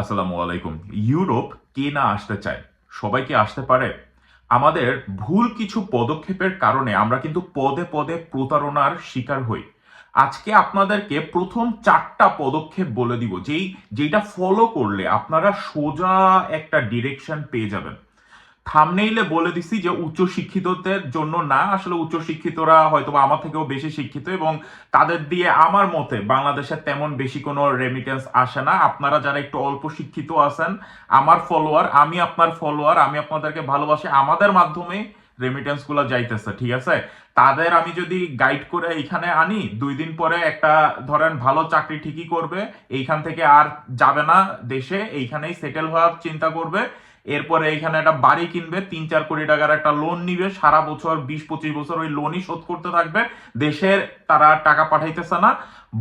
আসসালামু আলাইকুম। ইউরোপ কে না আসতে চায়? সবাই কি আসতে পারে? আমাদের ভুল কিছু পদক্ষেপের কারণে আমরা কিন্তু পদে পদে প্রতারণার শিকার হই। আজকে আপনাদেরকে প্রথম চারটা পদক্ষেপ বলে দিব, যেই যেটা ফলো করলে আপনারা সোজা একটা ডিরেকশন পেয়ে যাবেন। থামনেইলে বলে দিছি যে উচ্চ শিক্ষিতদের জন্য না, আসলে উচ্চ শিক্ষিতরা হয়তো আমার থেকেও বেশি শিক্ষিত এবং তাদের দিয়ে আমার মতে বাংলাদেশে তেমন বেশি কোনো রেমিটেন্স আসে না। আপনারা যারা একটু অল্প শিক্ষিত আছেন, আমার ফলোয়ার আমি আপনার ফলোয়ার আমি আপনাদেরকে ভালোবাসি, আমাদের মাধ্যমে রেমিটেন্সগুলো যাইতেছে, ঠিক আছে? তাদের আমি যদি গাইড করে এইখানে আনি, দুই দিন পরে একটা ধরেন ভালো চাকরি ঠিকই করবে, এইখান থেকে আর যাবে না দেশে, এইখানেই সেটেল হওয়ার চিন্তা করবে এরপরে এখানে একটা বাড়ি কিনবে, তিন চার কোটি টাকার একটা লোন নিবে, সারা বছর, বিশ পঁচিশ বছর ওই লোনই শোধ করতে থাকবে। দেশের তারা টাকা পাঠাইতেছে না।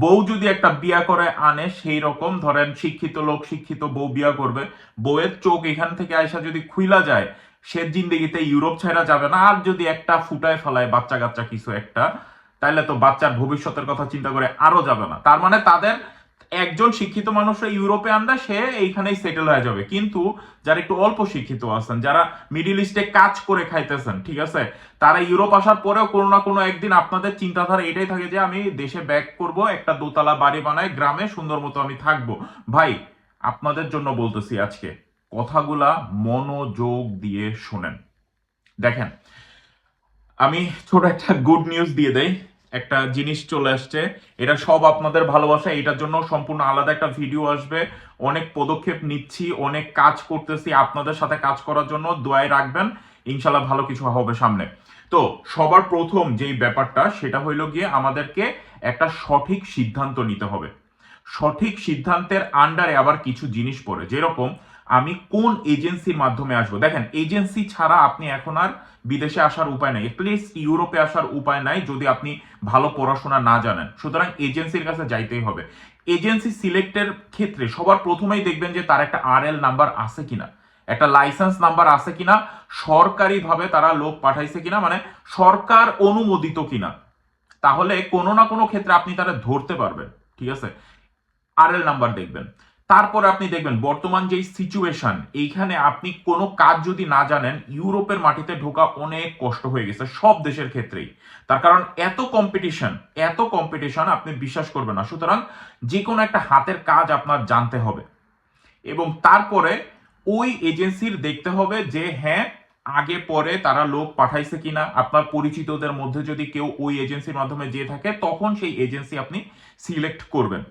বউ যদি একটা বিয়া করে আনে, সেই রকম ধরেন শিক্ষিত লোক, শিক্ষিত বউ বিয়া করবে, বউয়ের চোখ এখান থেকে আয়সা যদি খুইলা যায়, সে জিন্দিগিতে ইউরোপ ছাড়া যাবে না। আর যদি একটা ফুটায় ফেলায় বাচ্চা কাচ্চা কিছু একটা তাহলে তো বাচ্চার ভবিষ্যতের কথা চিন্তা করে আরও যাবে না। তার মানে তাদের একজন শিক্ষিত মানুষরা ইউরোপে আনলে সে এইখানেই সেটেল হয়ে যাবে। কিন্তু যারা একটু অল্প শিক্ষিত আছেন, যারা মিডিল ইস্টে কাজ করে খাইতেছেন, ঠিক আছে? তারা ইউরোপ আসার পরেও কোনো না কোনো একদিন আপনাদের চিন্তাধারা এটাই থাকে যে, আমি দেশে ব্যাক করব, একটা দোতলা বাড়ি বানাই গ্রামে সুন্দর মতো আমি থাকব। ভাই, আপনাদের জন্য বলতেছি আজকে, কথাগুলা মনোযোগ দিয়ে শুনেন। দেখেন, আমি ছোট একটা গুড নিউজ দিয়ে দেই। একটা জিনিস চলে আসছে। এটা সব আপনাদের ভালোবাসা, এটার জন্য সম্পূর্ণ আলাদা একটা ভিডিও আসবে। অনেক পদক্ষেপ নিচ্ছি, অনেক কাজ করতেছি আপনাদের সাথে কাজ করার জন্য দোয়াই রাখবেন ইনশাল্লাহ ভালো কিছু হবে সামনে। তো, সবার প্রথম যেই ব্যাপারটা, সেটা হইল গিয়ে আমাদেরকে একটা সঠিক সিদ্ধান্ত নিতে হবে। সঠিক সিদ্ধান্তের আন্ডারে আবার কিছু জিনিস পড়ে। যেরকম আমি কোন এজেন্সির মাধ্যমে আসব? দেখেন এজেন্সি ছাড়া আপনি এখন আর বিদেশে আসার উপায় নাই। প্লিজ ইউরোপে আসার উপায় নাই যদি আপনি ভালো পড়াশোনা না জানেন। সুতরাং এজেন্সির কাছে যাইতেই হবে। এজেন্সি সিলেক্টের ক্ষেত্রে সবার প্রথমেই দেখবেন যে তার একটা আর এল নাম্বার আছে কিনা। একটা লাইসেন্স নাম্বার আছে কিনা, সরকারিভাবে তারা লোক পাঠাইছে কিনা মানে সরকার অনুমোদিত কিনা। তাহলে কোনো না কোনো ক্ষেত্রে আপনি তারা ধরতে পারবেন। ঠিক আছে? আর এল নাম্বার দেখবেন। তারপরে আপনি দেখবেন, বর্তমান যে সিচুয়েশন এইখানে আপনি কোনো কাজ যদি না জানেন, ইউরোপের মাটিতে ঢোকা অনেক কষ্ট হয়ে গেছে, সব দেশের ক্ষেত্রেই। তার কারণ, এত কম্পিটিশন এত কম্পিটিশন আপনি বিশ্বাস করবেন না। সুতরাং যে কোনো একটা হাতের কাজ আপনার জানতে হবে। এবং তারপরে, ওই এজেন্সির দেখতে হবে যে হ্যাঁ আগে পরে তারা লোক পাঠাইছে কিনা। আপনার পরিচিতদের মধ্যে যদি কেউ ওই এজেন্সির মাধ্যমে যেয়ে থাকে, তখন সেই এজেন্সি আপনি সিলেক্ট করবেন।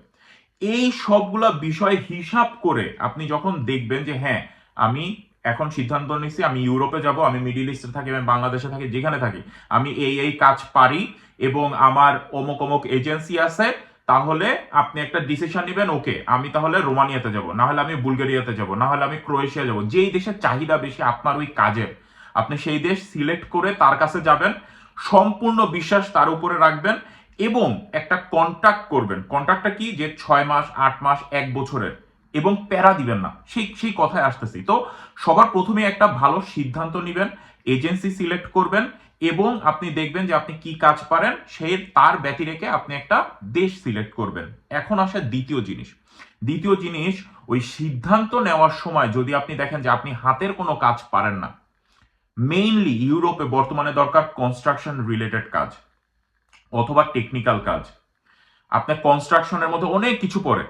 এই সবগুলা বিষয় হিসাব করে আপনি যখন দেখবেন যে হ্যাঁ আমি এখন সিদ্ধান্ত নিচ্ছি আমি ইউরোপে যাব, আমি মিডিল ইস্টে থাকি, আমি বাংলাদেশে থাকি, যেখানে থাকি, আমি এই এই কাজ পারি এবং আমার অমুক অমুক এজেন্সি আছে, তাহলে আপনি একটা ডিসিশন নেবেন, ওকে, আমি তাহলে রোমানিয়াতে যাব না হলে আমি বুলগেরিয়াতে যাব না হলে আমি ক্রোয়েশিয়া যাব। যেই দেশের চাহিদা বেশি, আপনার ওই কাজের। আপনি সেই দেশ সিলেক্ট করে তার কাছে যাবেন, সম্পূর্ণ বিশ্বাস তার উপরে রাখবেন এবং একটা কন্ট্রাক্ট করবেন। কন্ট্রাক্টটা কি? যে ছয় মাস, আট মাস, এক বছরের। এবং প্যারা দিবেন না। সেই সেই কথায় আসতেছি। তো সবার প্রথমে একটা ভালো সিদ্ধান্ত নেবেন এজেন্সি সিলেক্ট করবেন এবং আপনি দেখবেন যে আপনি কি কাজ পারেন সেই তার ব্যতি রেখে আপনি একটা দেশ সিলেক্ট করবেন। এখন আসে দ্বিতীয় জিনিস। দ্বিতীয় জিনিস, ওই সিদ্ধান্ত নেওয়ার সময় যদি আপনি দেখেন যে আপনি হাতের কোনো কাজ পারেন না মেইনলি ইউরোপে বর্তমানে দরকার কনস্ট্রাকশন রিলেটেড কাজ। অথবা টেকনিক্যাল কাজ। আপনার কনস্ট্রাকশনের মধ্যে অনেক কিছু পড়ে।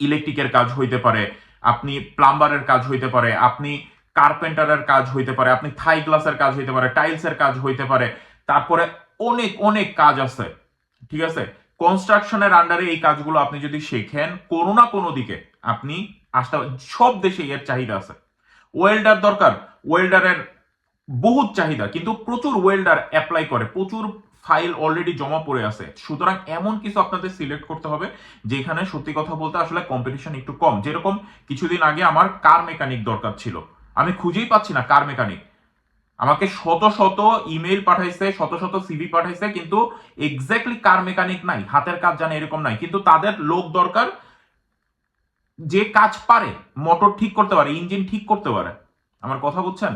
ইলেকট্রিকের কাজ হইতে পারে, আপনি প্লাম্বারের কাজ হইতে পারে, আপনি কার্পেন্টারের কাজ হইতে পারে, আপনি থাই গ্লাসের কাজ হইতে পারে টাইলসের কাজ হইতে পারে, তারপরে অনেক অনেক কাজ আছে। ঠিক আছে? কনস্ট্রাকশনের আন্ডারে এই কাজগুলো আপনি যদি শেখেন, কোনো না কোনো দিকে আপনি আসতে সব দেশে এর চাহিদা আছে। ওয়েল্ডার দরকার। ওয়েল্ডারের বহুত চাহিদা, কিন্তু প্রচুর ওয়েল্ডার অ্যাপ্লাই করে, প্রচুর ফাইল অলরেডি জমা পড়ে আছে। সুতরাং এমন কিছু আপনাদের সিলেক্ট করতে হবে, যেখানে সত্যি কথা বলতে আসলে কম্পিটিশন একটু কম। যেরকম কিছুদিন আগে আমার কার মেকানিক দরকার ছিল। আমি খুঁজেই পাচ্ছি না কার মেকানিক আমাকে শত শত ইমেল পাঠাইছে, শত শত সিভি পাঠাইছে, কিন্তু এক্স্যাক্টলি কার মেকানিক নাই, হাতের কাজ জানে এরকম নাই। কিন্তু তাদের লোক দরকার যে কাজ পারে মোটর ঠিক করতে পারে ইঞ্জিন ঠিক করতে পারে। আমার কথা বুঝছেন?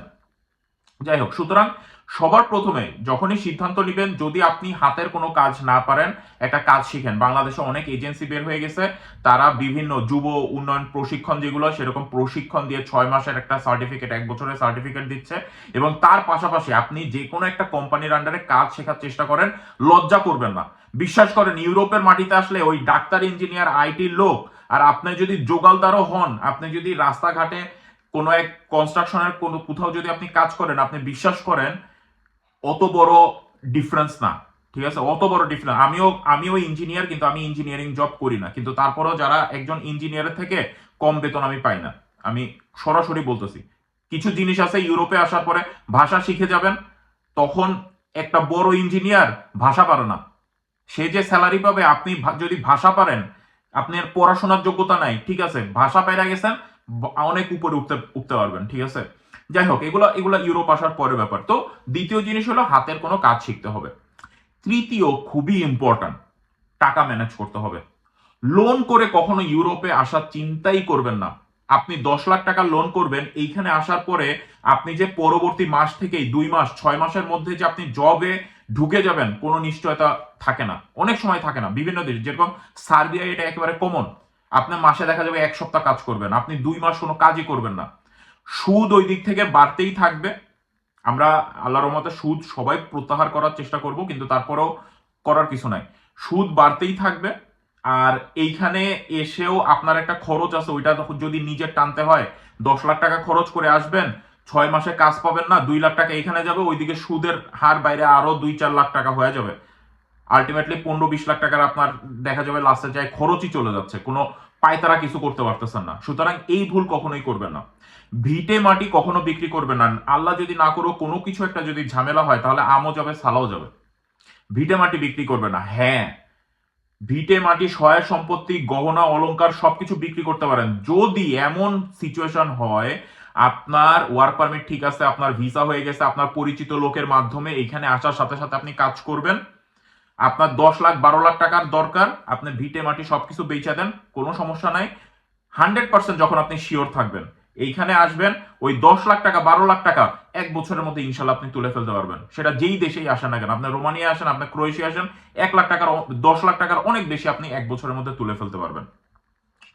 যাই হোক, সুতরাং সবার প্রথমে যখনই সিদ্ধান্ত নেবেন, যদি আপনি হাতের কোনো কাজ না পারেন, একটা কাজ শিখেন। বাংলাদেশে অনেক এজেন্সি বের হয়ে গেছে, তারা বিভিন্ন যুব উন্নয়ন প্রশিক্ষণ যেগুলো, সেরকম প্রশিক্ষণ দিয়ে ছয় মাসের একটা সার্টিফিকেট এক বছরের সার্টিফিকেট দিচ্ছে এবং তার পাশাপাশি আপনি যে কোনো একটা কোম্পানির আন্ডারে কাজ শেখার চেষ্টা করেন, লজ্জা করবেন না। বিশ্বাস করেন, ইউরোপের মাটিতে আসলে ওই ডাক্তার, ইঞ্জিনিয়ার আইটির লোক, আর আপনি যদি যোগালদারও হন, আপনি যদি রাস্তাঘাটে কোনো এক কনস্ট্রাকশনের কোনো, কোথাও যদি আপনি কাজ করেন, আপনি বিশ্বাস করেন অত বড় ডিফারেন্স না, ঠিক আছে? অত বড় ডিফারেন্স আমিও আমিও ইঞ্জিনিয়ার কিন্তু আমি ইঞ্জিনিয়ারিং জব করি না। কিন্তু তারপরেও যারা একজন ইঞ্জিনিয়ারের থেকে কম বেতন আমি পাই না। আমি সরাসরি বলতেছি, কিছু জিনিস আছে ইউরোপে আসার পরে ভাষা শিখে যাবেন, তখন একটা বড় ইঞ্জিনিয়ার ভাষা পারে না। সে যে স্যালারি পাবে, আপনি যদি ভাষা পারেন, আপনার পড়াশোনার যোগ্যতা নাই, ঠিক আছে? ভাষা পাইরা গেছেন অনেক উপরে উঠতে উঠতে পারবেন, ঠিক আছে? যাই হোক এগুলো এগুলো ইউরোপ আসার পরে ব্যাপার। তো দ্বিতীয় জিনিস হলো হাতের কোনো কাজ শিখতে হবে। তৃতীয়, খুবই ইম্পর্ট্যান্ট টাকা ম্যানেজ করতে হবে। লোন করে কখনো ইউরোপে আসার চিন্তাই করবেন না। আপনি দশ লাখ টাকা লোন করবেন, এইখানে আসার পরে আপনি যে পরবর্তী মাস থেকেই, দুই মাস, ছয় মাসের মধ্যে যে আপনি জবে ঢুকে যাবেন, কোনো নিশ্চয়তা থাকে না। অনেক সময় থাকে না, বিভিন্ন দেশ, যেরকম সার্বিয়া এটা একেবারে কমন আপনার মাসে দেখা যাবে এক সপ্তাহ কাজ করবেন, আপনি দুই মাস কোনো কাজই করবেন না। সুদ ওই দিক থেকে বাড়তেই থাকবে। আমরা আল্লাহর রহমতে সুদ সবাই প্রত্যাহার করার চেষ্টা করব, কিন্তু তারপরেও করার কিছু নাই। সুদ বাড়তেই থাকবে, আর এইখানে এসেও আপনার একটা খরচ আছে, ওইটা যদি নিজের টানতে হয়, দশ লাখ টাকা খরচ করে আসবেন, ছয় মাসে কাজ পাবেন না, দুই লাখ টাকা এখানে যাবে, ওইদিকে সুদের হার বাইরে আরও দুই চার লাখ টাকা হয়ে যাবে। আলটিমেটলি পনেরো বিশ লাখ টাকার আপনার দেখা যাবে লাস্টে যায়, খরচই চলে যাচ্ছে, কোনো পায়তারা কিছু করতে পারতেছেন না। সুতরাং এই ভুল কখনোই করবেন না। ভিটে মাটি কখনো বিক্রি করবে না। আল্লাহ যদি না করো কোনো কিছু একটা যদি ঝামেলা হয়, তাহলে আমও যাবে, সালাও যাবে। ভিটে মাটি বিক্রি করবে না। হ্যাঁ ভিটে মাটি, সহায় সম্পত্তি, গহনা, অলংকার সবকিছু বিক্রি করতে পারেন। যদি এমন সিচুয়েশন হয়, আপনার ওয়ার্ক পারমিট ঠিক আছে, আপনার ভিসা হয়ে গেছে, আপনার পরিচিত লোকের মাধ্যমে এখানে আসার সাথে সাথে আপনি কাজ করবেন। আপনার দশ লাখ, বারো লাখ টাকার দরকার, আপনি ভিটে মাটি সবকিছু বেচা দেন, কোনো সমস্যা নাই। হান্ড্রেড পার্সেন্ট যখন আপনি শিওর থাকবেন। এইখানে আসবেন, ওই দশ লাখ টাকা, বারো লাখ টাকা এক বছরের মধ্যে ইনশাল্লাহ আপনি তুলে ফেলতে পারবেন। সেটা যেই দেশেই আসেন না কেন, আপনি রোমানিয়া আসেন, আপনি ক্রোয়েশিয়া আসেন, এক লাখ টাকার দশ লাখ টাকার অনেক বেশি আপনি এক বছরের মধ্যে তুলে ফেলতে পারবেন।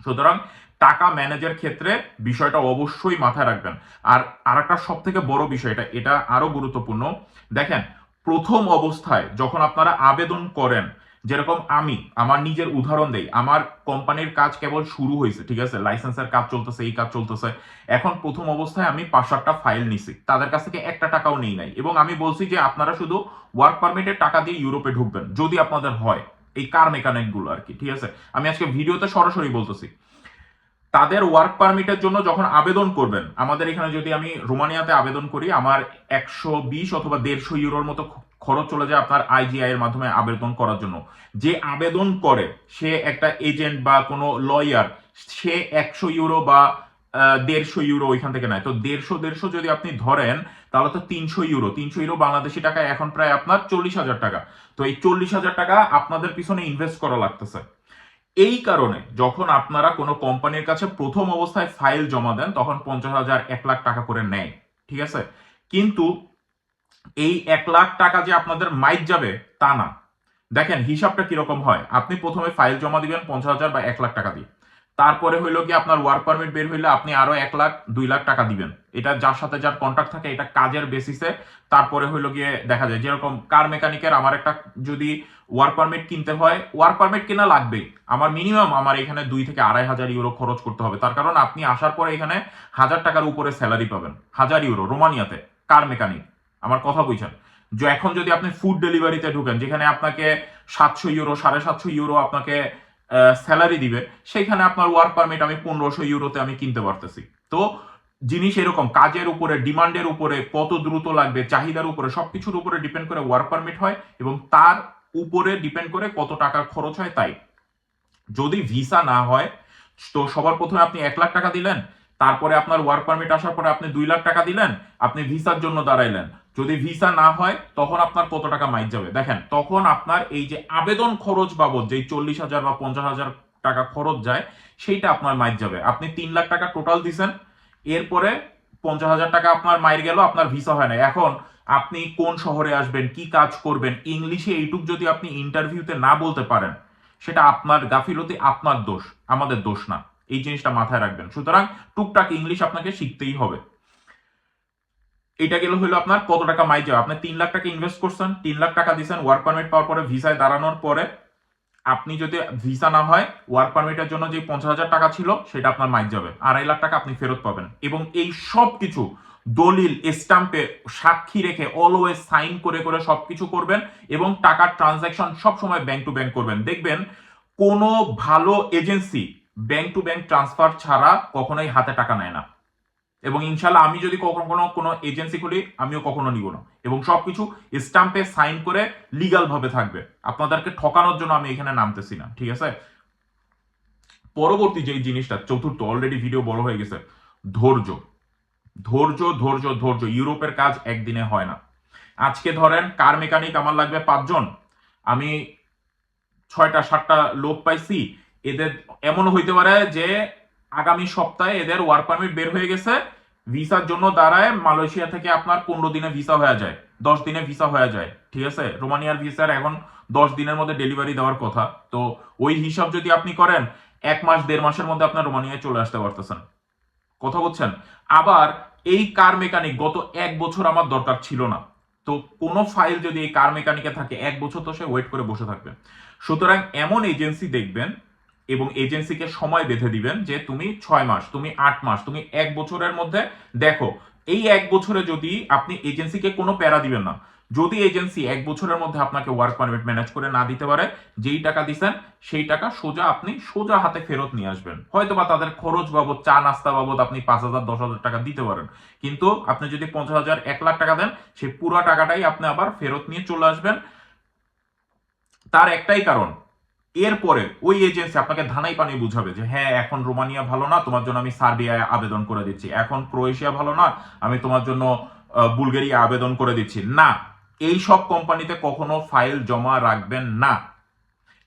সুতরাং টাকা ম্যানেজের ক্ষেত্রে বিষয়টা অবশ্যই মাথায় রাখবেন। আর আরেকটা সব থেকে বড় বিষয়, এটা এটা আরও গুরুত্বপূর্ণ। দেখেন, প্রথম অবস্থায় যখন আপনারা আবেদন করেন যেরকম আমি, আমার নিজের উদাহরণ দেই, আমার কোম্পানির কাজ কেবল শুরু হয়েছে, ঠিক আছে? লাইসেন্সের কাজ চলতেছে, এই কাজ চলতেছে। এখন প্রথম অবস্থায় আমি পাঁচ সাতটা ফাইল নিছি, তাদের কাছ থেকে একটা টাকাও নেই নাই। এবং আমি বলছি যে, আপনারা শুধু ওয়ার্ক পারমিটের টাকা দিয়ে ইউরোপে ঢুকবেন, যদি আপনাদের হয়, এই কার মেকানিকগুলো আর কি, ঠিক আছে? আমি আজকে ভিডিওতে সরাসরি বলতেছি, তাদের ওয়ার্ক পারমিটের জন্য যখন আবেদন করবেন, আমাদের এখানে যদি আমি রোমানিয়াতে আবেদন করি, আমার একশো বিশ অথবা দেড়শো ইউরোর মতো খরচ চলে যায় আপনার আইজিআই এর মাধ্যমে আবেদন করার জন্য। যে আবেদন করে, সে একটা এজেন্ট বা কোনো লয়ার সে একশো ইউরো বা দেড়শো ইউরো ওইখান থেকে নেয়। তো দেড়শো দেড়শো যদি আপনি ধরেন, তাহলে তো তিনশো ইউরো তিনশো ইউরো বাংলাদেশি টাকা এখন প্রায় আপনার চল্লিশ হাজার টাকা। তো এই চল্লিশ হাজার টাকা আপনাদের পিছনে ইনভেস্ট করা লাগতেছে। এই কারণে যখন আপনারা কোনো কোম্পানির কাছে প্রথম অবস্থায় ফাইল জমা দেন, তখন পঞ্চাশ হাজার এক লাখ টাকা করে নেয়। ঠিক আছে? কিন্তু এই এক লাখ টাকা যে আপনাদের মাইক যাবে, তা না। দেখেন, হিসাবটা কীরকম হয়? আপনি প্রথমে ফাইল জমা দিবেন পঞ্চাশ হাজার বা এক লাখ টাকা দিয়ে। তারপরে হইল কি আপনার ওয়ার্ক পারমিট বের হইলে আপনি আরও এক লাখ, দুই লাখ টাকা দিবেন। এটা যার সাথে যার কন্ট্যাক্ট থাকে, এটা কাজের বেসিসে তারপরে হইল গিয়ে দেখা যায়, যেরকম কার মেকানিকের আমার একটা যদি ওয়ার্ক পারমিট কিনতে হয় ওয়ার্ক পারমিট কেনা লাগবেই। আমার মিনিমাম আমার এখানে দুই থেকে আড়াই হাজার ইউরো খরচ করতে হবে। তার কারণ আপনি আসার পরে এখানে হাজার টাকার উপরে স্যালারি পাবেন। হাজার ইউরো রোমানিয়াতে কার মেকানিক আমার কথা বুঝছেন। যে এখন যদি আপনি ফুড ডেলিভারিতে ঢুকেন, যেখানে আপনাকে সাতশো ইউরো সাড়ে সাতশো ইউরো আপনাকে স্যালারি দিবে, সেইখানে আপনার ওয়ার্ক পারমিট আমি পনেরোশো ইউরোতে আমি কিনতে পারতেছি। তো জিনিস এরকম, কাজের উপরে, ডিমান্ডের উপরে, কত দ্রুত লাগবে, চাহিদার উপরে, সবকিছুর উপরে ডিপেন্ড করে ওয়ার্ক পারমিট হয় এবং তার উপরে ডিপেন্ড করে কত টাকার খরচ হয় তাই। যদি ভিসা না হয়, তো সবার প্রথমে আপনি এক লাখ টাকা দিলেন, তারপরে আপনার ওয়ার্ক পারমিট আসার পরে আপনি দুই লাখ টাকা দিলেন, আপনি ভিসার জন্য দাঁড়াইলেন। যদি ভিসা না হয়, তখন আপনার কত টাকা মাইক যাবে? দেখেন, তখন আপনার এই যে আবেদন খরচ বাবদ, যেই চল্লিশ হাজার বা পঞ্চাশ হাজার টাকা খরচ যায়, সেইটা আপনার মাইক যাবে। আপনি তিন লাখ টাকা টোটাল দিছেন, এরপরে পঞ্চাশ হাজার টাকা আপনার মায়ের গেল, আপনার ভিসা হয় না। এখন আপনি কোন শহরে আসবেন, কি কাজ করবেন, ইংলিশে এইটুক যদি আপনি ইন্টারভিউতে না বলতে পারেন, সেটা আপনার গাফিলতি, আপনার দোষ, আমাদের দোষ না। এই জিনিসটা মাথায় রাখবেন। সুতরাং টুকটাক ইংলিশ আপনাকে শিখতেই হবে। এটা গেল হলো আপনার কত টাকা মাই যাবে আপনি তিন লাখ টাকা ইনভেস্ট করছেন, তিন লাখ টাকা দিয়েছেন ওয়ার্ক পারমিট পাওয়ার পরে ভিসায় দাঁড়ানোর পরে আপনি যদি ভিসা না হয় ওয়ার্ক পারমিটের জন্য যে পঞ্চাশ হাজার টাকা ছিল, সেটা আপনার মাইক যাবে। আড়াই লাখ টাকা আপনি ফেরত পাবেন। এবং এই সব কিছু দলিল স্টাম্পে সাক্ষী রেখে অলওয়েজ সাইন করে করে সবকিছু করবেন এবং টাকার ট্রানজাকশন সব সময় ব্যাংক টু ব্যাংক করবেন। দেখবেন কোনো ভালো agency bank to bank transfer ছাড়া কখনোই হাতে টাকা নেয় না। এবং ইনশাল্লাহ আমি যদি কখনো কোনো এজেন্সি খুলি, আমিও কখনো নিব না। এবং সবকিছু স্টাম্পে সাইন করে লিগাল ভাবে থাকবে। আপনাদেরকে ঠকানোর জন্য আমি এখানে নামতেছি না, ঠিক আছে? পরবর্তী যে জিনিসটা, চতুর্থ অলরেডি ভিডিও বড় হয়ে গেছে, ধৈর্য। ধৈর্য ধৈর্য ধৈর্য, ইউরোপের কাজ একদিনে হয় না। আজকে ধরেন, কার মেকানিক আমার লাগবে পাঁচজন? আমি ছয়টা, সাতটা লোক পাইছি, এদের এমনও হইতে পারে যে আগামী সপ্তাহে এদের ওয়ার্ক পারমিট বের হয়ে গেছে। ভিসার জন্য দাঁড়ায়, মালয়েশিয়া থেকে আপনার পনেরো দিনে ভিসা হয়ে যায়, দশ দিনে ভিসা হয়ে যায়, ঠিক আছে? রোমানিয়ার ভিসার এখন দশ দিনের মধ্যে ডেলিভারি দেওয়ার কথা। তো ওই হিসাব যদি আপনি করেন, এক মাস, দেড় মাসের মধ্যে আপনার রোমানিয়ায় চলে আসতে পারতেছেন। কথা বলছেন? আবার এই কার মেকানিক গত এক বছর আমার দরকার ছিল না। তো কোনো ফাইল যদি এই কার মেকানিকে থাকে, এক বছর তো সে ওয়েট করে বসে থাকবে। সুতরাং এমন এজেন্সি দেখবেন এবং এজেন্সিকে সময় বেঁধে দিবেন যে তুমি ছয় মাস, তুমি আট মাস, তুমি এক বছরের মধ্যে দেখো, এই এক বছরে যদি আপনি এজেন্সিকে কোনো প্যারা দিবেন না, যদি এজেন্সি এক বছরের মধ্যে আপনাকে ওয়ার্ক পারমিট ম্যানেজ করে না দিতে পারে, যেই টাকা দিচ্ছেন সেই টাকা সোজা আপনি সোজা হাতে ফেরত নিয়ে আসবেন। হয়তো বা তাদের খরচ বাবদ, চা নাস্তা বাবদ আপনি পাঁচ হাজার, দশ হাজার টাকা দিতে পারেন। কিন্তু আপনি যদি পঞ্চাশ হাজার, এক লাখ টাকা দেন সেই পুরো টাকাটাই আপনি আবার ফেরত নিয়ে চলে আসবেন। তার একটাই কারণ এরপরে ওই এজেন্সি আপনাকে ধানাই পানি বুঝাবে যে হ্যাঁ এখন রোমানিয়া ভালো না, তোমার জন্য আমি সার্বিয়ায় আবেদন করে দিচ্ছি। এখন ক্রোয়েশিয়া ভালো না, আমি তোমার জন্য বুলগেরিয়া আবেদন করে দিচ্ছি। না, এই সব কোম্পানিতে কখনো ফাইল জমা রাখবেন না।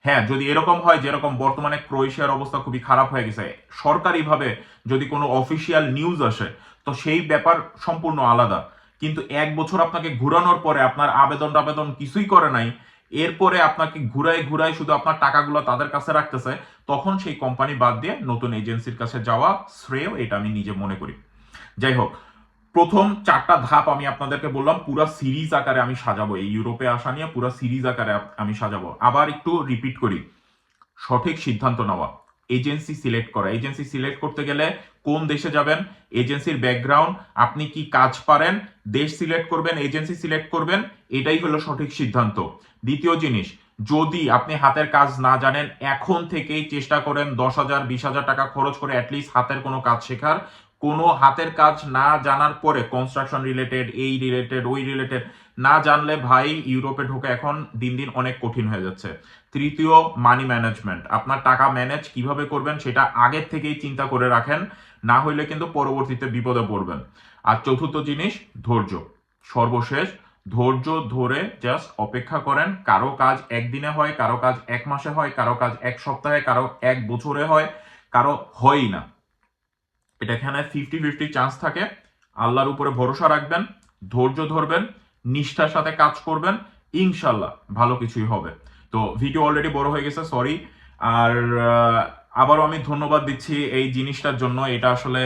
হ্যাঁ যদি এরকম হয়, যেরকম বর্তমানে ক্রোয়েশিয়ার অবস্থা খুবই খারাপ হয়ে গেছে, সরকারিভাবে যদি কোনো অফিসিয়াল নিউজ আসে, তো সেই ব্যাপার সম্পূর্ণ আলাদা। কিন্তু এক বছর আপনাকে ঘুরানোর পরে আপনার আবেদন আবেদন কিছুই করে নাই এরপরে আপনাকে ঘুরায় ঘুরায় শুধু আপনার টাকাগুলো তাদের কাছে রাখতেছে, তখন সেই কোম্পানি বাদ দিয়ে নতুন এজেন্সির কাছে যাওয়া শ্রেয়, এটা আমি নিজে মনে করি। যাই হোক, প্রথম চারটা ধাপ আমি আপনাদেরকে বললাম, পুরো সিরিজ আকারে আমি সাজাবো। এই ইউরোপে আসা নিয়ে পুরো সিরিজ আকারে আমি সাজাবো। আবার একটু রিপিট করি। সঠিক সিদ্ধান্ত নেওয়া। এজেন্সি সিলেক্ট করা। এজেন্সি সিলেক্ট করতে গেলে কোন দেশে যাবেন? এজেন্সির ব্যাকগ্রাউন্ড আপনি কি কাজ পারেন? দেশ সিলেক্ট করবেন এজেন্সি সিলেক্ট করবেন, এটাই হলো সঠিক সিদ্ধান্ত। দ্বিতীয় জিনিস, যদি আপনি হাতের কাজ না জানেন, এখন থেকেই চেষ্টা করেন দশ হাজার, বিশ হাজার টাকা খরচ করে অ্যাটলিস্ট হাতের কোনো কাজ শেখার। কোনো হাতের কাজ না জানার পরে কনস্ট্রাকশন রিলেটেড এই রিলেটেড ওই রিলেটেড না জানলে ভাই ইউরোপে ঢোকা এখন দিন দিন অনেক কঠিন হয়ে যাচ্ছে। তৃতীয় মানি ম্যানেজমেন্ট আপনার টাকা ম্যানেজ কীভাবে করবেন সেটা আগের থেকেই চিন্তা করে রাখেন, না হইলে কিন্তু পরবর্তীতে বিপদে পড়বেন। আর চতুর্থ জিনিস, ধৈর্য। সর্বশেষ, ধৈর্য ধরে জাস্ট অপেক্ষা করেন। কারও কাজ একদিনে হয়, কারও কাজ এক মাসে হয়, কারও কাজ এক সপ্তাহে, কারও এক বছরে হয়, কারও হয়ই না। এটা এখানে ফিফটি ফিফটি চান্স থাকে। আল্লাহর উপরে ভরসা রাখবেন, ধৈর্য ধরবেন নিষ্ঠার সাথে কাজ করবেন, ইনশাল্লাহ ভালো কিছুই হবে। তো ভিডিও অলরেডি বড় হয়ে গেছে সরি আর আবারও আমি ধন্যবাদ দিচ্ছি এই জিনিসটার জন্য। এটা আসলে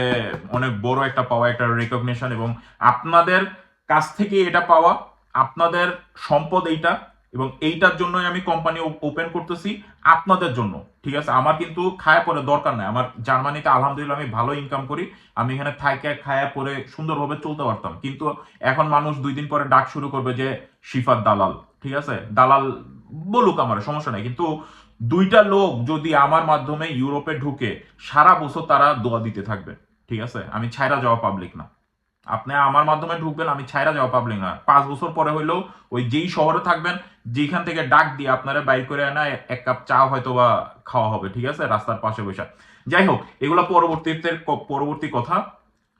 অনেক বড় একটা পাওয়া, একটা রেকগনেশন এবং আপনাদের কাছ থেকে এটা পাওয়া। আপনাদের সম্পদ এইটা। এবং এইটার জন্যই আমি কোম্পানি ওপেন করতেছি আপনাদের জন্য। ঠিক আছে? আমার কিন্তু খায়া পরে দরকার নাই। আমার জার্মানিতে আলহামদুলিল্লাহ আমি ভালো ইনকাম করি। আমি এখানে থাইকে খায়া পরে সুন্দরভাবে চলতে পারতাম। কিন্তু এখন মানুষ দুই দিন পরে ডাক শুরু করবে যে শিফার দালাল। ঠিক আছে? দালাল বলুক আমার, সমস্যা নাই। কিন্তু দুইটা লোক যদি আমার মাধ্যমে ইউরোপে ঢুকে সারা বছর তারা দোয়া দিতে থাকবে। ঠিক আছে? আমি ছাইরা যাওয়া পাবলিক না। আপনি আমার মাধ্যমে ঢুকবেন, আমি ছাইরা যাওয়া পাবলিক না পাঁচ বছর পরে হইলেও ওই যেই শহরে থাকবেন যেখান থেকে ডাক দিয়ে আপনারা বাইর করে আনা এক কাপ চা হয়তো বা খাওয়া হবে, ঠিক আছে? রাস্তার পাশে বসে। যাই হোক, এগুলো পরবর্তীতে পরবর্তী কথা।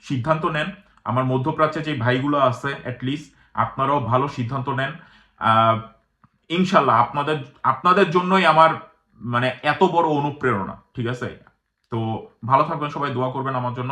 সিদ্ধান্ত নেন। আমার মধ্যপ্রাচ্যে যে ভাইগুলো আছে অ্যাটলিস্ট আপনারাও ভালো সিদ্ধান্ত নেন। ইনশাল্লাহ আপনাদের আপনাদের জন্যই আমার মানে এত বড় অনুপ্রেরণা, ঠিক আছে? তো ভালো থাকবেন সবাই, দোয়া করবেন আমার জন্য।